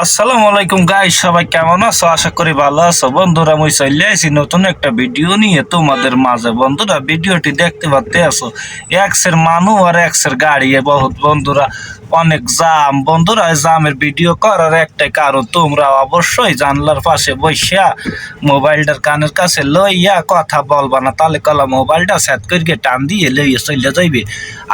আসসালামু আলাইকুম গাই সবাই কেমন আছো? আশা করি ভালো আছো। বন্ধুরা মুই চলে আসি নতুন একটা ভিডিও নিয়ে। তোমাদের মাঝে বন্ধুরা ভিডিওটি দেখতে পাতে আছো? এক্সের মানু আর এক্সের গাড়ি বহুত, বন্ধুরা। অনেক জাম বন্ধুরা জামের ভিডিও করার একটাই কারণ, তোমরা অবশ্যই জানলার পাশে বসিয়া মোবাইলটার কানের কাছে লইয়া কথা বলবা না, তাহলে কলা মোবাইলটা সেট করিয়ে টান দিয়ে লইয়া চলে যাইবে।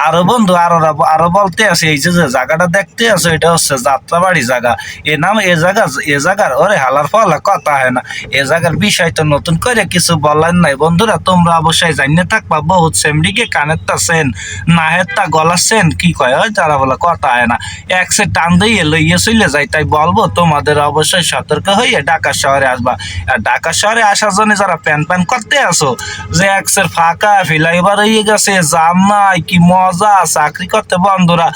আরও বন্ধু, আরও আরও বলতে আছে, এই যে জায়গাটা দেখতে আছে, এটা হচ্ছে যাত্রাবাড়ি জায়গা। এ নাম, এ জায়গা, এ জায়গার ওরে হালার ফলা কথা হয় না। এ জায়গার বিষয় তো নতুন করে কিছু বলার নাই। বন্ধুরা, তোমরা অবশ্যই জানিয়ে থাকবা, বহুত সেমডিকে কানের তা সেন নাহের তা গলার সেন, কি কয়, ওই তারা বলে, কথা হয় না। একসে টান দিয়ে লইয়ে চলে যাই তাই বলব, তোমাদের অবশ্যই সতর্ক হয়ে ঢাকা শহরে আসবা। আর ঢাকা শহরে আসার জন্য যারা প্যান প্যান করতে আসো, যে একসের ফাঁকা, ফিলাইবার হয়ে গেছে, জাম নাই, কি মজা, চাকরি করতে বন্ধুরা।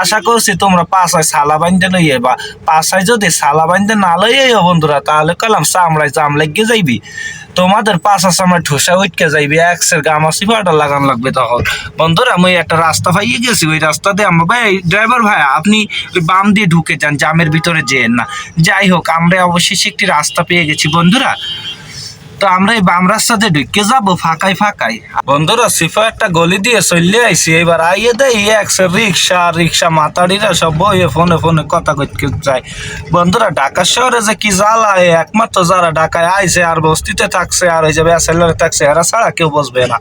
আশা করছি তোমরা পাশায় সালা বান্ধে লইয়ে বা পাশায় যদি সালা বান্ধে না লইয়ে বন্ধুরা, তাহলে কলাম চামড়ায় জাম লেগে যাইবি। তোমাদের পাশা সময় ঠোসা উঠকে যাইবে, একসের গামা সিপাটা লাগান লাগবে তখন? বন্ধুরা, আমি একটা রাস্তা পাইয়ে গেছি, ওই রাস্তাতে আমার ভাই, ড্রাইভার ভাই, আপনি ওই বাম দিয়ে ঢুকে যান, জামের ভিতরে যেন না। যাই হোক, আমরা অবশেষে একটি রাস্তা পেয়ে গেছি, বন্ধুরা। তো আমরা এই বাম রাস্তাতে ঢুকে যাব ফাঁকাই ফাঁকাই। বন্ধুরা, সিফা একটা গলি দিয়ে চললে আইসি, এবার আইয়ে দেয় একশো রিক্সা রিক্সা মাতাড়িরা সব বইয়ে ফোনে ফোনে কথা করতে যায়। বন্ধুরা, ঢাকা শহরে যে কি জ্বালা একমাত্র যারা ঢাকায় আইসে আর বস্তিতে থাকছে আর ওই যে ব্যাসেলারে থাকছে, এরা ছাড়া কেউ বসবে না।